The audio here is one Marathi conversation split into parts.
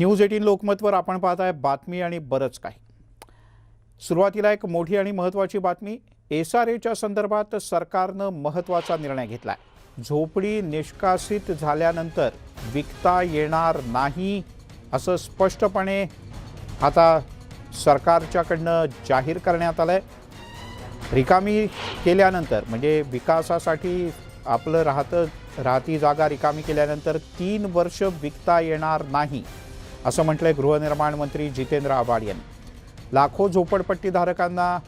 न्यूज एटीन लोकमतवर आपण पाहताय बातमी आणि बरंच काही. सुरुवातीला एक मोठी आणि महत्त्वाची बातमी एस आर एच्या संदर्भात सरकारनं महत्त्वाचा निर्णय घेतला आहे झोपडी निष्कासित झाल्यानंतर विकता येणार नाही असं स्पष्टपणे आता सरकारच्याकडनं जाहीर करण्यात आलं आहे रिकामी केल्यानंतर म्हणजे विकासासाठी आपलं राहतं राहती जागा रिकामी केल्यानंतर तीन वर्ष विकता येणार नाही. असं म्हटलंय गृहनिर्माण मंत्री जितेंद्र आव्हाड यांनी. लाखो झोपडपट्टीधारकांना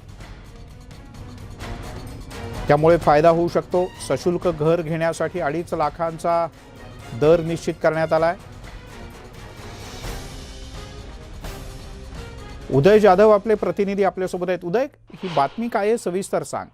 त्यामुळे फायदा होऊ शकतो. सशुल्क घर घेण्यासाठी अडीच लाखांचा दर निश्चित करण्यात आला आहे उदय जाधव आपले प्रतिनिधी आपल्यासोबत आहेत. उदय ही बातमी काय आहे? सविस्तर सांग.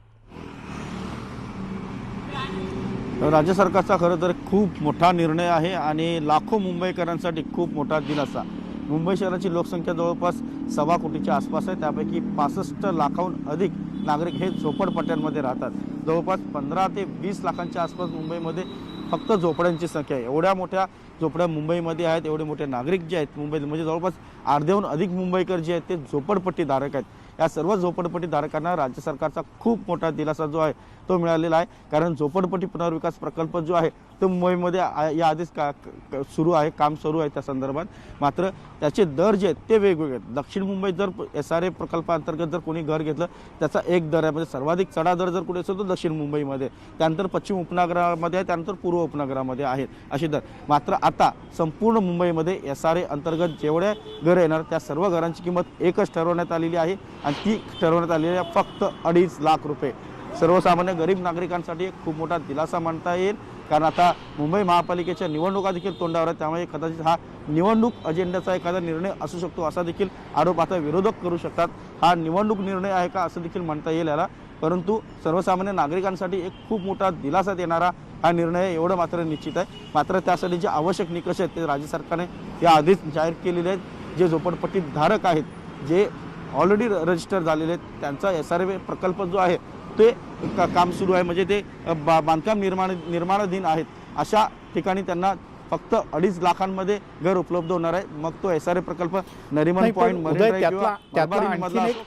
राज्य सरकारचा खरं तर खूप मोठा निर्णय आहे आणि लाखो मुंबईकरांसाठी खूप मोठा दिलासा. मुंबई शहराची लोकसंख्या जवळपास सव्वा कोटीच्या आसपास आहे. त्यापैकी पासष्ट लाखाहून अधिक नागरिक हे झोपडपट्ट्यांमध्ये राहतात. जवळपास पंधरा ते वीस लाखांच्या आसपास मुंबईमध्ये फक्त झोपड्यांची संख्या आहे. एवढ्या मोठ्या झोपड्या मुंबईमध्ये आहेत एवढे मोठे नागरिक जे आहेत मुंबईत म्हणजे जवळपास अर्ध्याहून अधिक मुंबईकर जे आहेत ते झोपडपट्टीधारक आहेत. या सर्व झोपडपट्टीधारकांना राज्य सरकारचा खूप मोठा दिलासा जो आहे तो मिळालेला आहे. कारण झोपडपट्टी पुनर्विकास प्रकल्प जो आहे तर मुंबईमध्ये या आधीच का क- सुरू आहे काम सुरू आहे त्या संदर्भात. मात्र त्याचे दर जे आहेत ते वेगवेगळे आहेत. दक्षिण मुंबईत जर एस आर ए प्रकल्पाअंतर्गत जर कोणी घर घेतलं त्याचा एक दर आहे. म्हणजे सर्वाधिक चढा दर जर कुठे असेल तो दक्षिण मुंबईमध्ये. त्यानंतर पश्चिम उपनगरामध्ये आहे त्यानंतर पूर्व उपनगरामध्ये आहेत असे दर. मात्र आता संपूर्ण मुंबईमध्ये एस आर ए अंतर्गत जेवढ्या घरं येणार त्या सर्व घरांची किंमत एकच ठरवण्यात आलेली आहे. आणि ती ठरवण्यात आलेली आहे फक्त अडीच लाख रुपये. सर्वसामान्य गरीब नागरिकांसाठी एक खूप मोठा दिलासा मानता येईल. कारण आता मुंबई महापालिकेच्या निवडणुका देखील तोंडावर आहेत. त्यामुळे कदाचित हा निवडणूक अजेंड्याचा एखादा निर्णय असू शकतो असा देखील आरोप आता विरोधक करू शकतात. हा निवडणूक निर्णय आहे का असं देखील म्हणता येईल याला. परंतु सर्वसामान्य नागरिकांसाठी एक खूप मोठा दिलासा देणारा हा निर्णय एवढं मात्र निश्चित आहे. मात्र त्यासाठी जे आवश्यक निकष आहेत ते राज्य सरकारने याआधीच जाहीर केलेले आहेत. जे झोपडपट्टी धारक आहेत जे ऑलरेडी रजिस्टर झालेले आहेत त्यांचा एस आर प्रकल्प जो आहे ते का- काम सुरू आहे. म्हणजे ते बा बांधकाम निर्माण निर्माणाधीन आहेत. अशा ठिकाणी त्यांना फक्त अडीच लाखांमध्ये घर उपलब्ध होणार आहे. मग तो एस आर ए प्रकल्प नरिमन पॉईंट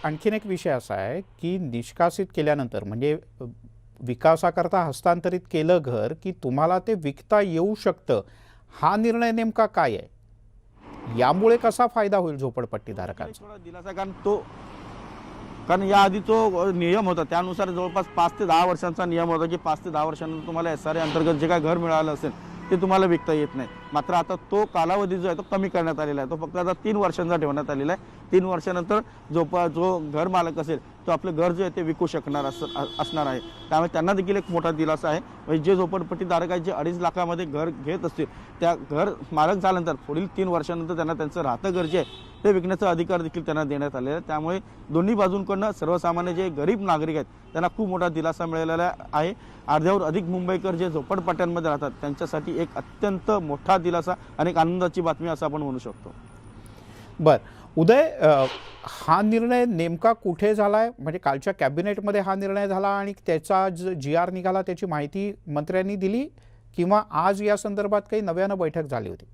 आणखीन एक विषय असा आहे की निष्कासित केल्यानंतर म्हणजे विकासाकरता हस्तांतरित केलं घर की तुम्हाला ते विकता येऊ शकतं हा निर्णय नेमका काय आहे? यामुळे कसा फायदा होईल झोपडपट्टीधारकांचा? दिलासा कारण तो कारण याआधी तो नियम होता. त्यानुसार जवळपास पाच ते दहा वर्षांचा नियम होता की पाच ते दहा वर्षांनंतर तुम्हाला एस आर ए अंतर्गत जे काय घर मिळालं असेल ते तुम्हाला विकता येत नाही. मात्र आता तो कालावधी जो आहे तो कमी करण्यात आलेला आहे. तो फक्त आता तीन वर्षांचा ठेवण्यात आलेला आहे. तीन वर्षानंतर जो प जो घर मालक असेल तो आपलं घर जे आहे ते विकू शकणार अस असणार आहे. त्यामुळे त्यांना देखील एक मोठा दिलासा आहे. म्हणजे जे झोपडपट्टीधारक आहेत जे अडीच लाखामध्ये घर घेत असतील त्या घर मालक झाल्यानंतर पुढील तीन वर्षानंतर त्यांना त्यांचं राहतं घर जे आहे ते विकण्याचा अधिकार देखील त्यांना देण्यात आलेला आहे. त्यामुळे दोन्ही बाजूंकडनं सर्वसामान्य जे गरीब नागरिक आहेत त्यांना खूप मोठा दिलासा मिळालेला आहे. अर्ध्यावर अधिक मुंबईकर जे झोपडपट्ट्यांमध्ये राहतात त्यांच्यासाठी एक अत्यंत मोठा दिलासा आणि एक आनंदाची बातमी असं आपण म्हणू शकतो. बर. उदय हा निर्णय नेमका कुठे झालाय? म्हणजे कालच्या कॅबिनेटमध्ये हा निर्णय झाला आणि त्याचा जी आर निघाला त्याची माहिती मंत्र्यांनी दिली किंवा आज या संदर्भात काही नव्यानं बैठक झाली होती?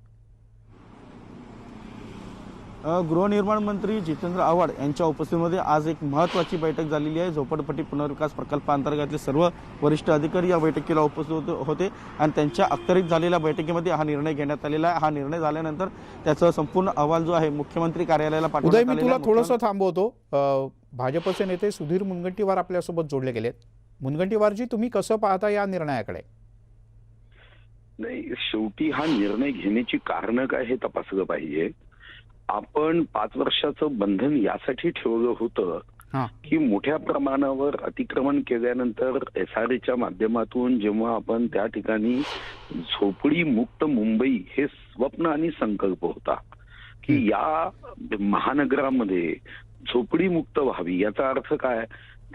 गृहनिर्माण मंत्री जितेंद्र आव्हाड यांच्या उपस्थितीमध्ये आज एक महत्त्वाची बैठक झालेली आहे. झोपडपट्टी पुनर्विकास प्रकल्पाअंतर्गतले सर्व वरिष्ठ अधिकारी या बैठकीला उपस्थित होते- आणि त्यांच्या अखत्यारीत झालेल्या बैठकीमध्ये हा निर्णय घेण्यात आलेला आहे. हा निर्णय झाल्यानंतर त्याचा संपूर्ण अहवाल जो आहे मुख्यमंत्री कार्यालयाला उदय पाठवण्यात मी आलेला तुला. थोडंसं थांबवतो. भाजपचे नेते सुधीर मुनगंटीवार आपल्यासोबत जोडले गेलेत. मुनगंटीवारजी तुम्ही कसं पाहता या निर्णयाकडे? नाही शेवटी हा निर्णय घेण्याची कारणं काय हे तपासलं पाहिजे. आपण पाच वर्षाचं बंधन यासाठी ठेवलं होतं. की मोठ्या प्रमाणावर अतिक्रमण केल्यानंतर एस आर एच्या माध्यमातून जेव्हा आपण त्या ठिकाणी झोपडी मुक्त मुंबई हे स्वप्न आणि संकल्प होता की या महानगरामध्ये झोपडी मुक्त व्हावी याचा अर्थ काय?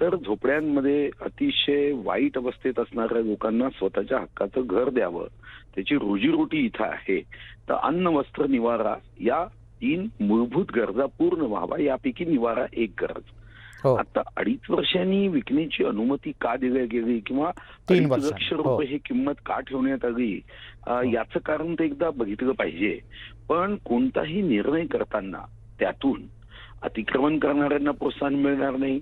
तर झोपड्यांमध्ये अतिशय वाईट अवस्थेत असणाऱ्या लोकांना स्वतःच्या हक्काचं घर द्यावं. त्याची रोजीरोटी इथं आहे. तर अन्न वस्त्र निवारा या तीन मूलभूत गरजा पूर्ण व्हावा यापैकी निवारा एक गरज. हो. आता अडीच वर्षांनी विकण्याची अनुमती का दिली गेली किंवा तीन अडीच वर्षांनी, लक्ष हो. रुपये ही किंमत का ठेवण्यात आली? अ, याचं कारण ते एकदा बघितलं पाहिजे. पण कोणताही निर्णय करताना त्यातून अतिक्रमण करणाऱ्यांना प्रोत्साहन मिळणार नाही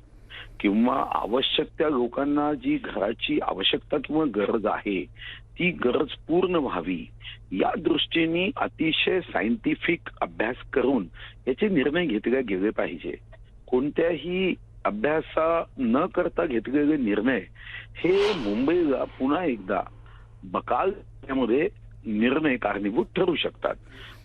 किंवा आवश्यक त्या लोकांना जी घराची आवश्यकता किंवा गरज आहे ती गरज पूर्ण व्हावी या दृष्टीने अतिशय सायंटिफिक अभ्यास करून याचे निर्णय घेतले गेले पाहिजे कोणत्याही अभ्यासा न करता घेतलेले निर्णय हे मुंबईला पुन्हा एकदा बकाल मध्ये निर्णय कारणीभूत ठरू शकतात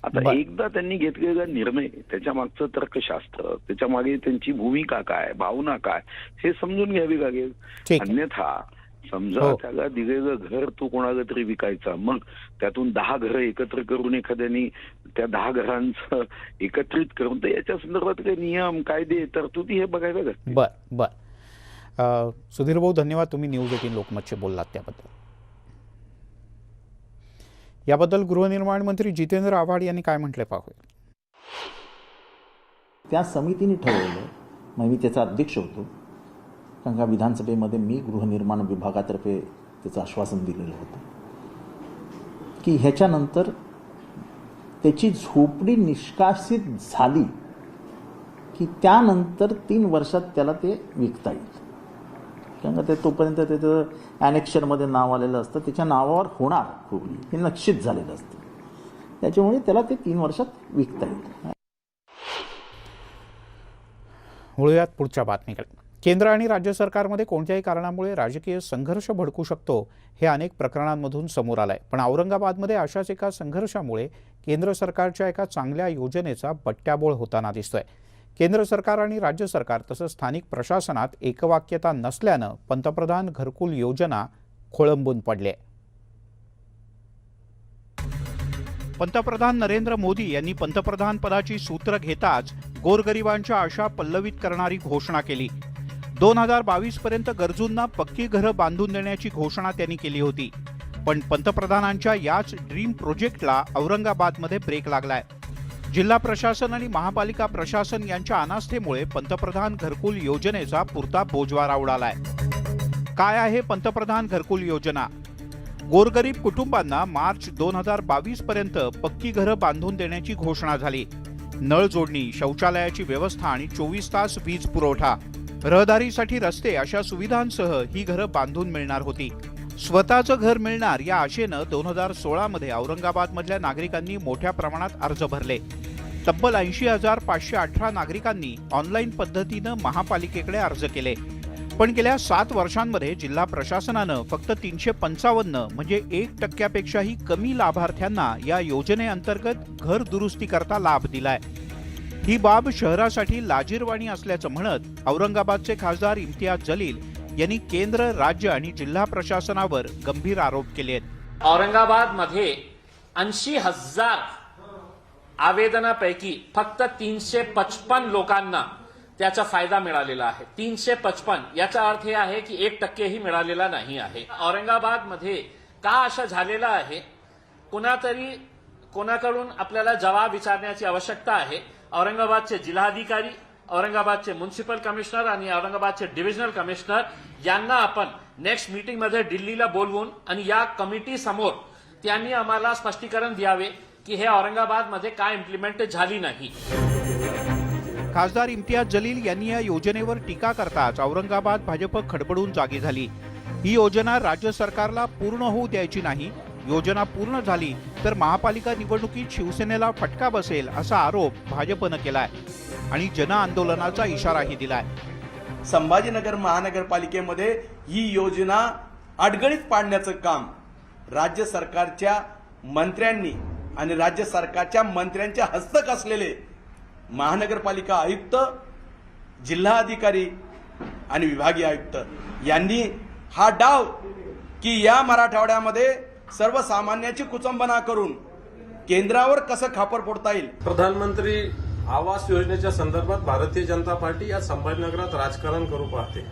आता. एकदा त्यांनी घेतलेला निर्णय त्याच्या मागचं तर्कशास्त्र त्याच्यामागे त्यांची भूमिका काय भावना काय हे समजून घ्यावी लागेल. अन्यथा समजा हो. त्याला दिलेलं घर तो कोणाला तरी विकायचा. मग त्यातून दहा घरं एकत्र करून एखाद्यानी त्या दहा घरांचं एकत्रित करून तर याच्या संदर्भात काही नियम कायदे तरतुदी हे बघायला लागतील. बर बर. सुधीर भाऊ धन्यवाद तुम्ही न्यूज एटीन लोकमतचे बोललात त्याबद्दल. याबद्दल गृहनिर्माण मंत्री जितेंद्र आव्हाड यांनी काय म्हटले पाहूया. त्या समितीने ठरवलं मग मी त्याचा अध्यक्ष होतो कारण का विधानसभेमध्ये मी गृहनिर्माण विभागातर्फे त्याचं आश्वासन दिलेलं होतं. की ह्याच्यानंतर त्याची झोपडी निष्कासित झाली की त्यानंतर तीन वर्षात त्याला ते विकता येईल. कारण का ते तोपर्यंत त्याचं ॲनेक्शनमध्ये नाव आलेलं असतं त्याच्या नावावर होणार खोबडी हे निश्चित झालेलं असतं. त्याच्यामुळे त्याला ते तीन वर्षात विकता येईल. वळूयात पुढच्या बातमीकडे. केंद्र आणि राज्य सरकारमध्ये कोणत्याही कारणामुळे राजकीय संघर्ष भडकू शकतो हे अनेक प्रकरणांमधून समोर आलं आहे पण औरंगाबादमध्ये अशाच एका संघर्षामुळे केंद्र सरकारच्या एका चांगल्या योजनेचा बट्ट्याबोळ होताना दिसतोय. केंद्र सरकार आणि राज्य सरकार तसंच स्थानिक प्रशासनात एकवाक्यता नसल्यानं पंतप्रधान घरकुल योजना खोळंबून पडली आहे. पंतप्रधान नरेंद्र मोदी यांनी पंतप्रधान पदाची सूत्र घेताच गोरगरिबांच्या आशा पल्लवित करणारी घोषणा केली. दोन हजार बावीस पर्यंत गरजूंना पक्की घरं बांधून देण्याची घोषणा त्यांनी केली होती. पण पंतप्रधानांच्या याच ड्रीम प्रोजेक्टला औरंगाबादमध्ये ब्रेक लागलाय. जिल्हा प्रशासन आणि महापालिका प्रशासन यांच्या अनास्थेमुळे पंतप्रधान घरकुल योजनेचा पुरता बोजवारा उडालाय. काय आहे पंतप्रधान घरकुल योजना? गोरगरीब कुटुंबांना मार्च दोन हजार बावीस पर्यंत पक्की घरं बांधून देण्याची घोषणा झाली. नळ जोडणी शौचालयाची व्यवस्था आणि चोवीस तास वीज पुरवठा रहदारीसाठी रस्ते अशा सुविधांसह ही घरं बांधून मिळणार होती. स्वतःचं घर मिळणार या आशेनं दोन हजार सोळामध्ये औरंगाबादमधल्या नागरिकांनी मोठ्या प्रमाणात अर्ज भरले. तब्बल ऐंशी हजार पाचशे अठरा नागरिकांनी ऑनलाईन पद्धतीनं महापालिकेकडे अर्ज केले. पण गेल्या सात वर्षांमध्ये जिल्हा प्रशासनानं फक्त तीनशे पंचावन्न म्हणजे एक टक्क्यापेक्षाही कमी लाभार्थ्यांना या योजनेअंतर्गत घर दुरुस्ती करता लाभ दिलाय. ही बाब शहरासाठी लाजीरवाणी असल्याचं म्हणत औरंगाबादचे खासदार इम्तियाज जलील यांनी केंद्र राज्य आणि जिल्हा प्रशासनावर गंभीर आरोप केले आहेत औरंगाबादमध्ये ऐंशी हजार आवेदनापैकी फक्त तीनशे पचपन लोकांना त्याचा फायदा मिळालेला आहे. तीनशे पचपन याचा अर्थ हे आहे की एक टक्केही मिळालेला नाही आहे. औरंगाबादमध्ये का असं झालेलं आहे? कुणातरी कोणाकडून आपल्याला जबाब विचारण्याची आवश्यकता आहे? औरंगाबादचे जिल्हाधिकारी औरंगाबादचे म्युन्सिपल कमिशनर आणि औरंगाबादचे डिव्हिजनल कमिशनर यांना आपण नेक्स्ट मीटिंगमध्ये दिल्लीला बोलवून आणि या कमिटी समोर त्यांनी आम्हाला स्पष्टीकरण द्यावे की हे औरंगाबादमध्ये काय इम्प्लिमेंट झाली नाही. खासदार इम्तियाज जलील यांनी या योजनेवर टीका करताच औरंगाबाद भाजप खडबडून जागी झाली. ही योजना राज्य सरकारला पूर्ण होऊ द्यायची नाही योजना पूर्ण झाली तर महापालिका निवडणुकीत शिवसेनेला फटका बसेल असा आरोप भाजपनं केलाय. आणि जनआंदोलनाचा इशाराही दिलाय. संभाजीनगर महानगरपालिकेमध्ये ही योजना अडगणीत पाडण्याचं काम राज्य सरकारच्या मंत्र्यांनी आणि राज्य सरकारच्या मंत्र्यांच्या हस्तक असलेले महानगरपालिका आयुक्त जिल्हा अधिकारी आणि विभागीय आयुक्त यांनी हा डाव की या मराठवाड्यामध्ये सर्वसामान्याची कुचंबना करून केंद्रावर कसं खापर फोडता येईल? प्रधानमंत्री आवास योजनेच्या संदर्भात भारतीय जनता पार्टी या संभाजीनगरात राजकारण करू पाहते.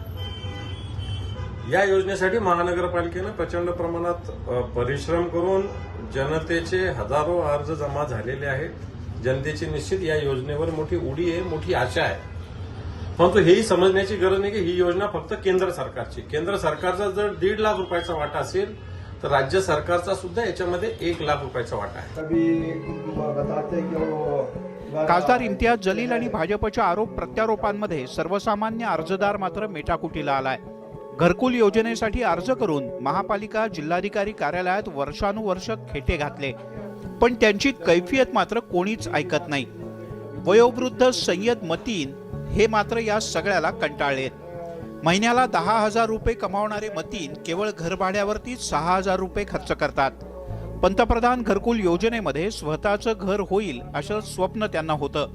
या योजनेसाठी महानगरपालिकेनं प्रचंड प्रमाणात परिश्रम करून जनतेचे हजारो अर्ज जमा झालेले आहेत. जनतेची निश्चित या योजनेवर मोठी उडी आहे मोठी आशा आहे. परंतु हेही समजण्याची गरज नाही की ही योजना फक्त केंद्र सरकारची. केंद्र सरकारचा जर दीड लाख रुपयाचा वाटा असेल तर राज्य सरकारचा सुद्धा याच्यामध्ये एक लाख रुपयाचा वाटा आहे. कभी बताते कि वो खासदार इम्तियाज जलील आणि भाजपच्या आरोप प्रत्यारोपांमध्ये सर्वसामान्य अर्जदार मात्र मेटाकुटीला आलाय. घरकुल योजनेसाठी अर्ज करून महापालिका जिल्हाधिकारी कार्यालयात वर्षानुवर्ष खेटे घातले. पण त्यांची कैफियत मात्र कोणीच ऐकत नाही. वयोवृद्ध सय्यद मतीन हे मात्र या सगळ्याला कंटाळलेत महिन्याला दहा हजार रुपये कमावणारे मतीन केवळ घरभाड्यावरती सहा हजार रुपये खर्च करतात. पंतप्रधान घरकुल योजनेमध्ये स्वतःचं घर होईल असं स्वप्न त्यांना होतं.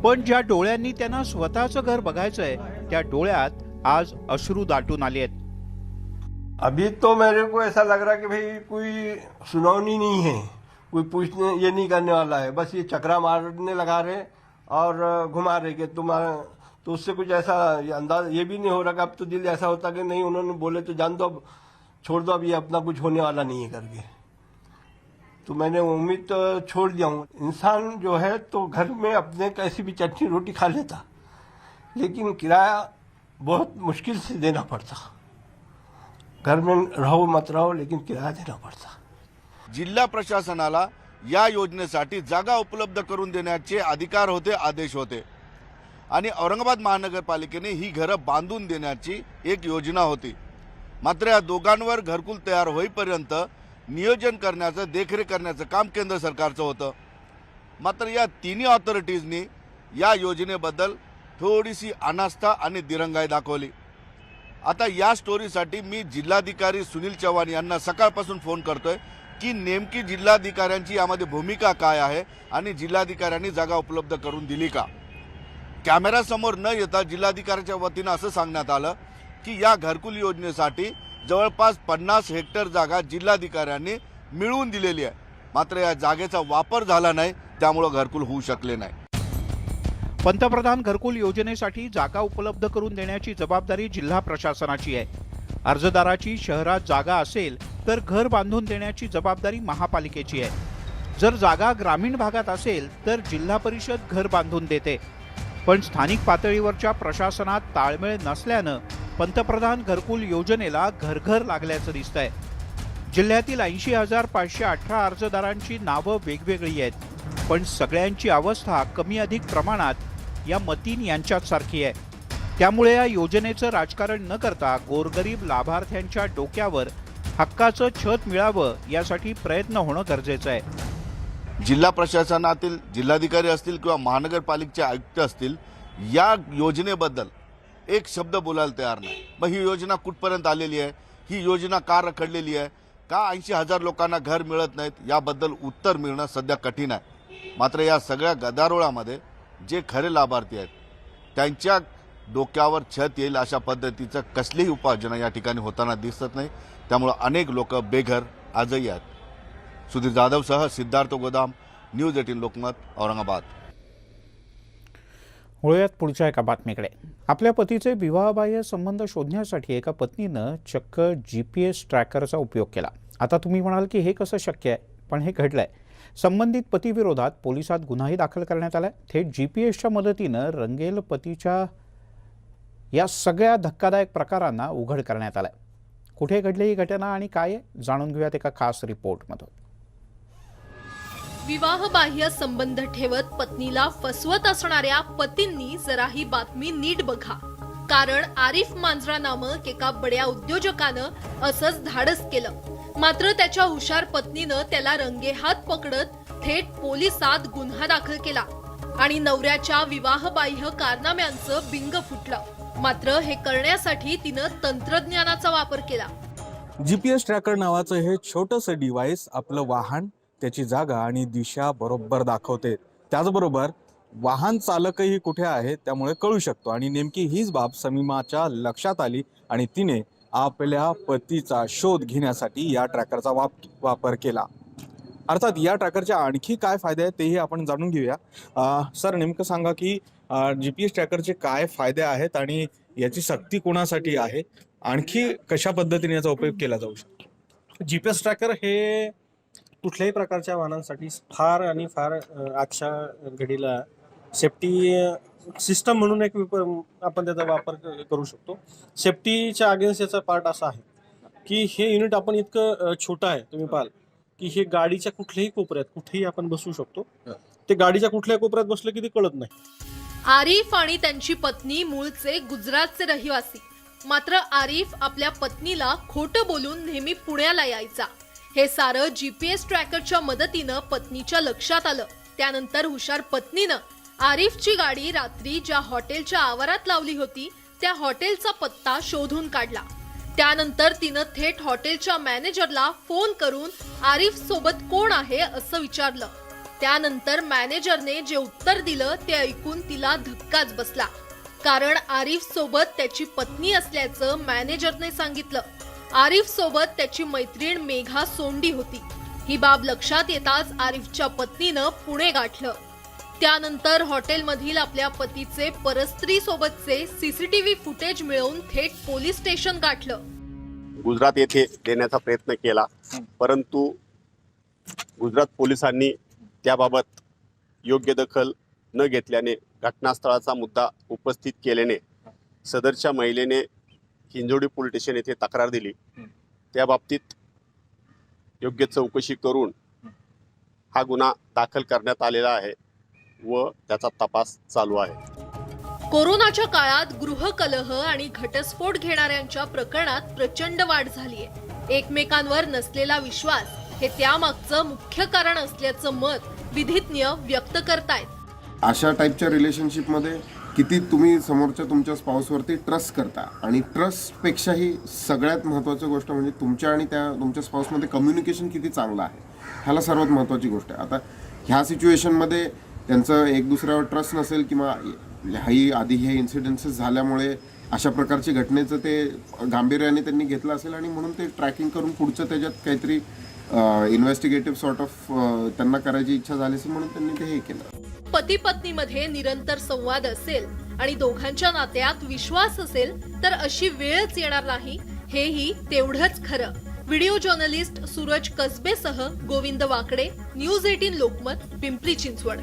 पण ज्या डोळ्यांनी त्यांना स्वतःचं घर बघायचंय त्या डोळ्यात आज अश्रू दाटून आले आहेत. अभी तो मेरे को ऐसा लग रहा है कि भाई कोई सुनावनी नहीं है. कोई पूछने ये नहीं करने वाला है. बस ये चक्रा मारने लगा रहे और घुमा रहे कि तुम्हारा तो उससे कुछ ऐसा अंदाज, ये भी नहीं हो रहा कि अब तो दिल ऐसा होता कि नहीं, उन्होंने बोले तो जान दो, अब छोड़ दो, अब ये अपना कुछ होने वाला नहीं है करके। तो मैंने उम्मीद तो छोड़ दिया हूँ। इंसान जो है तो घर में अपने कैसी भी चटनी रोटी खा लेता, लेकिन किराया बहुत मुश्किल से देना पड़ता। घर में रहो मत रहो, लेकिन किराया देना पड़ता। जिल्हा प्रशासनाला या योजनेसाठी जागा उपलब्ध करून देण्याचे अधिकार होते, आदेश होते। आणि औरंगाबाद महानगरपालिकेने ही घरं बांधून देण्याची एक योजना होती. मात्र या दोघांवर घरकुल तयार होईपर्यंत नियोजन करण्याचं देखरेख करण्याचं काम केंद्र सरकारचं होतं. मात्र या तिन्ही ऑथॉरिटीजनी या योजनेबद्दल थोडीशी अनास्था आणि दिरंगाई दाखवली. आता या स्टोरीसाठी मी जिल्हाधिकारी सुनील चव्हाण यांना सकाळपासून फोन करतोय की नेमकी जिल्हाधिकाऱ्यांची यामध्ये भूमिका काय आहे आणि जिल्हाधिकाऱ्यांनी जागा उपलब्ध करून दिली का? कॅमेऱ्यासमोर न येता जिल्हाधिकाऱ्याच्या वतीनं असं सांगण्यात आलं की या घरकुल योजनेसाठी जवळपास पन्नास हेक्टर जागा जिल्हाधिकाऱ्यांनी मिळवून दिलेली आहे. मात्र या जागेचा वापर झाला नाही त्यामुळं घरकुल होऊ शकले नाही. पंतप्रधान घरकुल योजनेसाठी जागा उपलब्ध करून देण्याची जबाबदारी जिल्हा प्रशासनाची आहे. अर्जदाराची शहरात जागा असेल तर घर बांधून देण्याची जबाबदारी महापालिकेची आहे. जर जागा ग्रामीण भागात असेल तर जिल्हा परिषद घर बांधून देते. पण स्थानिक पातळीवरच्या प्रशासनात ताळमेळ नसल्यानं पंतप्रधान घरकुल योजनेला घरघर लागल्याचं दिसतंय. जिल्ह्यातील ऐंशी हजार पाचशे अठरा अर्जदारांची नावं वेगवेगळी आहेत. पण सगळ्यांची अवस्था कमी अधिक प्रमाणात या मतीन यांच्याच सारखी आहे. त्यामुळे या योजनेचं राजकारण न करता गोरगरीब लाभार्थ्यांच्या डोक्यावर हक्काचं छत मिळावं यासाठी प्रयत्न होणं गरजेचं आहे. जिल्हा प्रशासनातील जिल्हाधिकारी असतील किंवा महानगरपालिकेचे आयुक्त असतील या योजनेबद्दल एक शब्द बोलायला तयार नाही. मग ही योजना कुठपर्यंत आलेली आहे? ही योजना का रखडलेली आहे? का ऐंशी हजार लोकांना घर मिळत नाहीत? याबद्दल उत्तर मिळणं सध्या कठीण आहे. मात्र या सगळ्या गदारोळामध्ये जे खरे लाभार्थी आहेत त्यांच्या डोक्यावर छत येईल अशा पद्धतीचं कसलीही उपाययोजना या ठिकाणी होताना दिसत नाही. त्यामुळं अनेक लोक बेघर आजही आहेत. सुधीर जाधवसह सिद्धार्थ गोदाम न्यूज एटीन लोकमत औरंगाबाद. वळूयात पुढच्या एका बातमीकडे. आपल्या पतीचे विवाहबाह्य संबंध शोधण्यासाठी एका पत्नीनं चक्क जी पी एस ट्रॅकरचा उपयोग केला. आता तुम्ही म्हणाल की हे कसं शक्य आहे? पण हे घडलंय. संबंधित पतीविरोधात पोलिसात गुन्हाही दाखल करण्यात आलाय. थेट जी पी एसच्या मदतीनं रंगेल पतीच्या या सगळ्या धक्कादायक प्रकारांना उघड करण्यात आलाय. कुठे घडली ही घटना आणि काय आहे? जाणून घेऊयात एका खास रिपोर्टमधून. विवाहबाह्य संबंध ठेवत पत्नीला फसवत असणाऱ्या पतींनी जरा ही बातमी नीट बघा. कारण आरिफ मांजरा नामक एका बड्या उद्योजकानं असंच धाडस केलं. मात्र त्याच्या हुशार पत्नीनं त्याला रंगेहात पकडत थेट पोलिसात गुन्हा दाखल केला आणि नवऱ्याच्या विवाहबाह्य कारनाम्यांचं बिंग फुटलं. मात्र हे करण्यासाठी तिनं तंत्रज्ञानाचा वापर केला. जीपीएस ट्रॅकर नावाचं हे छोटस डिव्हाइस आपलं वाहन त्याची जागा आणि दिशा बरोबर दाखवते. त्याचबरोबर वाहन चालकही कुठे आहे त्यामुळे कळू शकतो आणि नेमकी हीच बाब समीमाच्या लक्षात आली आणि तिने आपल्या पतीचा शोध घेण्यासाठी या ट्रॅकरचा वाप वापर केला. अर्थात या ट्रॅकरचे आणखी काय फायदे आहेत तेही आपण जाणून घेऊया. सर नेमकं सांगा की जी पी एस ट्रॅकरचे काय फायदे आहेत आणि याची सक्ती कोणासाठी आहे? आणखी कशा पद्धतीने याचा उपयोग केला जाऊ शकतो? जी पी एस ट्रॅकर हे कुठल्याही प्रकारच्या वाहनांसाठी फार आणि फार आजच्या घडीला सेफ्टी सिस्टम म्हणून एक आपण त्याचा वापर क- करू शकतो. सेफ्टीच्या अगेन्स्ट याचा पार्ट असा आहे की हे युनिट आपण इतकं छोटं आहे तुम्ही पाहाल की हे गाडीच्या कुठल्याही कोपऱ्यात कुठेही आपण बसू शकतो ते गाडीच्या कुठल्याही कोपऱ्यात बसलं की ते कळत नाही. आरिफ आणि त्यांची पत्नी मूळचे गुजरातचे रहिवासी. मात्र आरिफ आपल्या पत्नीला खोटं बोलून नेहमी पुण्याला यायचा. हे सारं जीपीएस ट्रॅकरच्या मदतीनं पत्नीच्या लक्षात आलं. त्यानंतर हुशार पत्नीनं आरिफची गाडी रात्री ज्या हॉटेलच्या आवारात लावली होती त्या हॉटेलचा पत्ता शोधून काढला. त्यानंतर तिनं थेट हॉटेलच्या मॅनेजरला फोन करून आरिफ सोबत कोण आहे असं विचारलं. त्यानंतर मॅनेजरने जे उत्तर दिलं ते ऐकून तिला धक्काच बसला. कारण आरिफ सोबत त्याची पत्नी असल्याचं मॅनेजरने सांगितलं. आरिफ सोबत त्याची मैत्रीण मेघा सोंडी होती. ही बाब लक्षात येताच आरिफच्या पत्नीनं पुणे गाठलं. त्यानंतर हॉटेलमधील आपल्या पतीचे परस्त्री सोबतचे सीसीटीव्ही फुटेज मिळवून थेट पोलीस स्टेशन गाठलं. गुजरात येथे देण्याचा प्रयत्न केला परंतु गुजरात पोलिसांनी त्याबाबत योग्य दखल न घेतल्याने घटनास्थळाचा मुद्दा उपस्थित केल्याने सदरच्या महिलेने हिंजोडी पोलीस स्टेशन येथे तक्रार दिली. त्या बाबतीत योग्य चौकशी करून हा गुन्हा दाखल करण्यात आलेला आहे व त्याचा तपास चालू आहे. कोरोनाच्या काळात गृहकलह आणि घटस्फोट घेणाऱ्यांच्या प्रकरणात प्रचंड वाढ झालीय. एकमेकांवर नसलेला विश्वास हे त्यामागचं मुख्य कारण असल्याचं मत विधिज्ञ व्यक्त करतायत. अशा टाईपच्या रिलेशनशिपमध्ये किती तुम्ही समोरच्या तुमच्या स्पाऊसवरती ट्रस्ट करता? आणि ट्रस्टपेक्षाही सगळ्यात महत्त्वाची गोष्ट म्हणजे तुमच्या आणि त्या तुमच्या स्पाऊसमध्ये कम्युनिकेशन किती चांगलं आहे ह्याला सर्वात महत्त्वाची गोष्ट आहे. आता ह्या सिच्युएशनमध्ये त्यांचं एक दुसऱ्यावर ट्रस्ट नसेल किंवा ह्याही आधी हे इन्सिडेन्सेस झाल्यामुळे अशा प्रकारची घटनेचं ते गांभीर्याने त्यांनी घेतलं असेल आणि म्हणून ते ट्रॅकिंग करून पुढचं त्याच्यात काहीतरी इन्व्हेस्टिगेटिव्ह सॉर्ट ऑफ त्यांना करायची इच्छा झाली असेल म्हणून त्यांनी ते हे केलं. पती पत्नीमध्ये निरंतर संवाद असेल आणि दोघांच्या नात्यात विश्वास असेल तर अशी वेळच येणार नाही. हेही तेवढंच खरं. व्हिडिओ जर्नलिस्ट सूरज कसबेसह गोविंद वाकडे न्यूज एटीन लोकमत पिंपरी चिंचवड.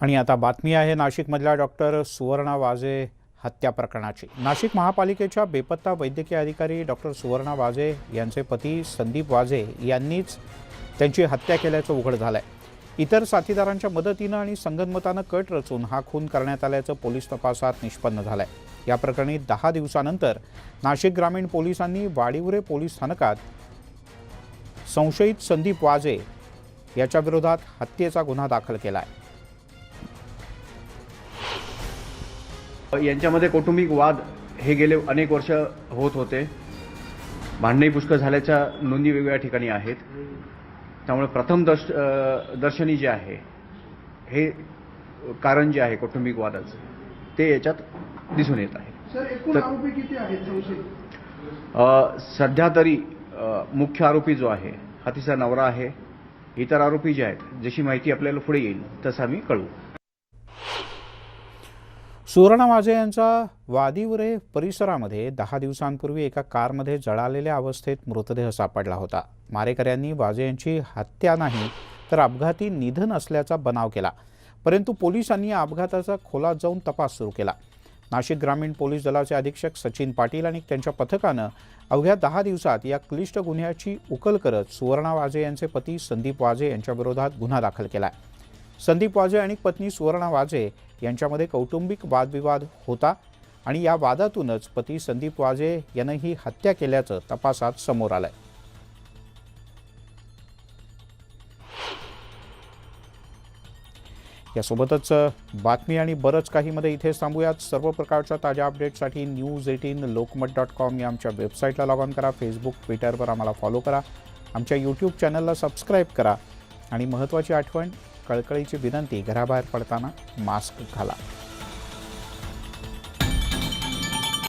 आणि आता बातमी आहे नाशिकमधल्या डॉक्टर सुवर्णा वाजे हत्या प्रकरणाची. नाशिक महापालिकेच्या बेपत्ता वैद्यकीय अधिकारी डॉक्टर सुवर्णा वाजे यांचे पती संदीप वाजे यांनीच त्यांची हत्या केल्याचं उघड झालं आहे इतर साथीदारांच्या मदतीनं आणि संगनमतानं कट रचून हा खून करण्यात आल्याचं पोलीस तपासात निष्पन्न झालंय. या प्रकरणी दहा दिवसानंतर नाशिक ग्रामीण पोलिसांनी वाडिवरे पोलीस स्थानकात संशयित संदीप वाजे याच्या विरोधात हत्येचा गुन्हा दाखल केला आहे यांच्यामध्ये कौटुंबिक वाद हे गेले अनेक वर्ष होत होते. भांडणे पुष्कळ झाल्याच्या नोंदी वेगवेगळ्या ठिकाणी आहेत. त्यामुळे प्रथम दर्श दर्शनी जे आहे हे कारण जे आहे कौटुंबिक वादाचं ते याच्यात दिसून येत आहे. सध्या तरी मुख्य आरोपी जो आहे हा तिचा नवरा आहे. इतर आरोपी जे आहेत जशी माहिती आपल्याला पुढे येईल तसं आम्ही कळवू. सुवर्ण वाजे यांचा वादिवरे परिसरामध्ये दहा दिवसांपूर्वी एका कारमध्ये जळालेल्या अवस्थेत मृतदेह सापडला होता. मारेकऱ्यांनी वाजे यांची हत्या नाही तर अपघाती निधन असल्याचा बनाव केला. परंतु पोलिसांनी या अपघाताचा खोलात जाऊन तपास सुरू केला. नाशिक ग्रामीण पोलीस दलाचे अधीक्षक सचिन पाटील आणि त्यांच्या पथकानं अवघ्या दहा दिवसात या क्लिष्ट गुन्ह्याची उकल करत सुवर्णा वाजे यांचे पती संदीप वाजे यांच्याविरोधात गुन्हा दाखल केला संदीप वाजे आणि पत्नी सुवर्णा वाजे यांच्यामध्ये कौटुंबिक वादविवाद होता आणि या वादातूनच पती संदीप वाजे यानं ही हत्या केल्याचं तपासात समोर आलंय. यासोबतच बातमी आणि बरंच काहीमध्ये इथेच थांबूयात. सर्व प्रकारच्या ताज्या अपडेटसाठी news eighteen Lokmat dot com या आमच्या वेबसाईटला लॉग ऑन करा. फेसबुक ट्विटरवर आम्हाला फॉलो करा. आमच्या यूट्यूब चॅनलला सबस्क्राईब करा. आणि महत्त्वाची आठवण कळकळीची विनंती घराबाहेर पडताना मास्क घाला.